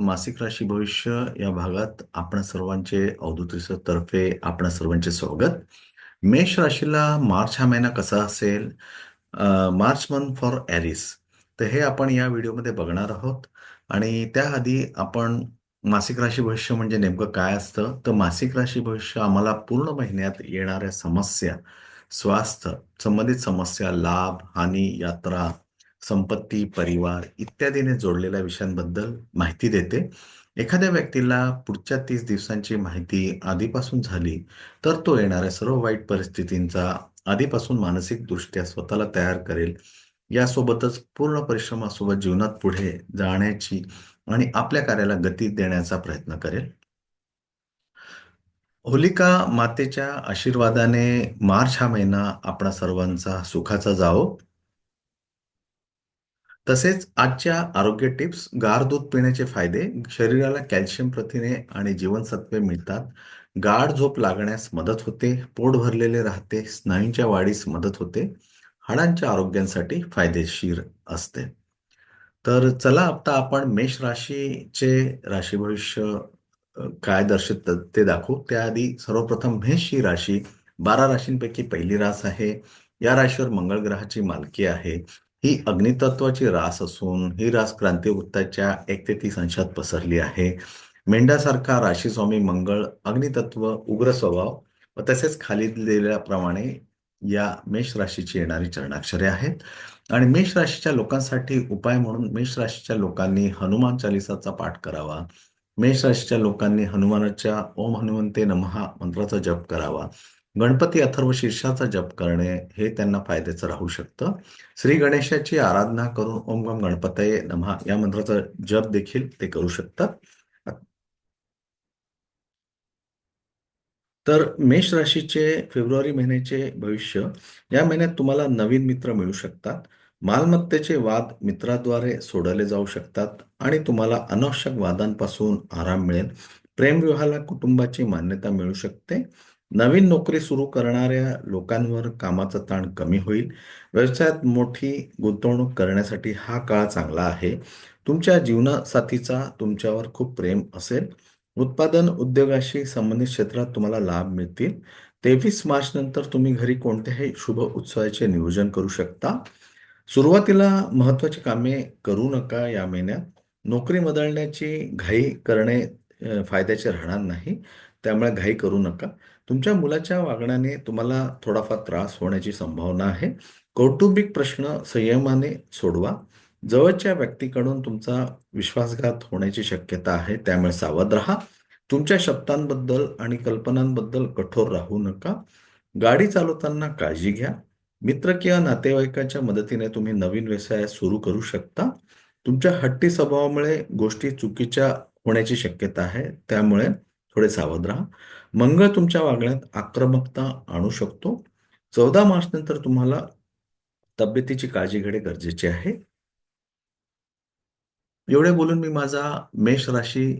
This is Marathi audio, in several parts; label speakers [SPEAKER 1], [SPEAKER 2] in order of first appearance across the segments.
[SPEAKER 1] मासिक राशी भविष्य या भागात आपण सर्वांचे अवधूत तर्फे आपण सर्वांचे स्वागत. मेष राशीला मार्च हा महिना कसा असेल? March month for Aries. तर हे आपण या व्हिडिओमध्ये बघणार आहोत. आणि त्याआधी आपण मासिक राशी भविष्य म्हणजे नेमकं काय असतं? तर मासिक राशी भविष्य आम्हाला पूर्ण महिन्यात येणाऱ्या समस्या स्वास्थ्य संबंधित समस्या लाभ हानी यात्रा संपत्ती परिवार इत्यादीने जोडलेल्या विषयांबद्दल माहिती देते. एखाद्या व्यक्तीला पुढच्या तीस दिवसांची माहिती आधीपासून झाली तर तो येणाऱ्या सर्व वाईट परिस्थितींचा आधीपासून मानसिक दृष्ट्या स्वतःला तयार करेल. यासोबतच पूर्ण परिश्रमासोबत जीवनात पुढे जाण्याची आणि आपल्या कार्याला गती देण्याचा प्रयत्न करेल. होलिका मातेच्या आशीर्वादाने मार्च हा महिना आपणा सर्वांचा सुखाचा जावो. तसेच आजच्या आरोग्य टिप्स गार दूध पिण्याचे फायदे शरीराला कॅल्शियम प्रथिने आणि जीवनसत्वे मिळतात. गाढ झोप लागण्यास मदत होते पोट भरलेले राहते स्नायूंच्या वाढीस मदत होते हाडांच्या आरोग्यासाठी फायदेशीर असते. तर चला आता आपण मेष राशीचे राशी भविष्य काय दर्शित ते दाखवू. त्याआधी सर्वप्रथम मेष ही राशी बारा राशींपैकी पहिली रास आहे. या राशीवर मंगळ ग्रहाची मालकी आहे. ही अग्नितत्वाची रास असून ही रास क्रांतिवृत्ताच्या एक ते तीस अंशात पसरली आहे. मेंढ्यासारखा राशीस्वामी मंगळ अग्नितत्व उग्र स्वभाव व तसेच खाली दिलेल्याप्रमाणे या मेष राशीची येणारी चरणाक्षरे आहेत. आणि मेष राशीच्या लोकांसाठी उपाय म्हणून मेष राशीच्या लोकांनी हनुमान चालिसाचा पाठ करावा. मेष राशीच्या लोकांनी हनुमानाच्या ओम हनुमंते नमहा मंत्राचा जप करावा. गणपती अथर्व शीर्षाचा जप करणे हे त्यांना फायद्याचं राहू शकतं. श्री गणेशाची आराधना करून ओम गम गणपतये नमहा या मंत्राचा जप देखील ते करू शकतात. तर मेष राशीचे फेब्रुवारी महिन्याचे भविष्य या महिन्यात तुम्हाला नवीन मित्र मिळू शकतात. मालमत्तेचे वाद मित्राद्वारे सोडवले जाऊ शकतात आणि तुम्हाला अनावश्यक वादांपासून आराम मिळेल. प्रेमविवाहाला कुटुंबाची मान्यता मिळू शकते. नवीन नोकरी सुरू करणाऱ्या लोकांवर कामाचा ताण कमी होईल. व्यवसायात मोठी गुंतवणूक करण्यासाठी हा काळ चांगला आहे. तुमच्या जीवनसाथीचा तुमच्यावर खूप प्रेम असेल. उत्पादन उद्योगाशी संबंधित क्षेत्रात तुम्हाला लाभ मिळतील. तेवीस मार्च नंतर तुम्ही घरी कोणत्याही शुभ उत्सवाचे नियोजन करू शकता. सुरुवातीला महत्वाची कामे करू नका या महिन्यात. नोकरी बदलण्याची घाई करणे फायद्याचे राहणार नाही. त्यामुळे घाई करू नका. तुमच्या मुलाच्या वागण्याने तुम्हाला थोडाफार त्रास होण्याची संभावना आहे. कौटुंबिक प्रश्न संयमाने सोडवा. जवळच्या व्यक्तीकडून तुमचा विश्वासघात होण्याची शक्यता आहे त्यामुळे सावध राहा. तुमच्या शब्दांबद्दल आणि कल्पनांबद्दल कठोर राहू नका. गाडी चालवताना काळजी घ्या. मित्र किंवा नातेवाईकाच्या मदतीने तुम्ही नवीन व्यवसाय सुरू करू शकता. तुमच्या हट्टी स्वभावामुळे गोष्टी चुकीच्या होण्याची शक्यता आहे त्यामुळे थोडे सावध राहा. मंगळ तुमच्या वागण्यात आक्रमकता आणू शकतो. चौदा मार्च नंतर तुम्हाला तब्येतीची काळजी घेणे गरजेचे आहे. एवढे बोलून मी माझा मेष राशी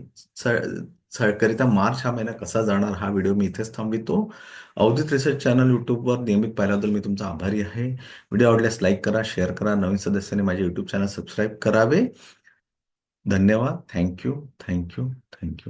[SPEAKER 1] करिता मार्च हा महिना कसा जाणार हा व्हिडिओ मी इथेच थांबवितो. अवधित रिसर्च चॅनल युट्यूबवर नियमित पाहिल्याबद्दल मी तुमचा आभारी आहे. व्हिडिओ आवडल्यास लाईक करा शेअर करा. नवीन सदस्यांनी माझे युट्यूब चॅनल सबस्क्राईब करावे. धन्यवाद. Thank you thank you thank you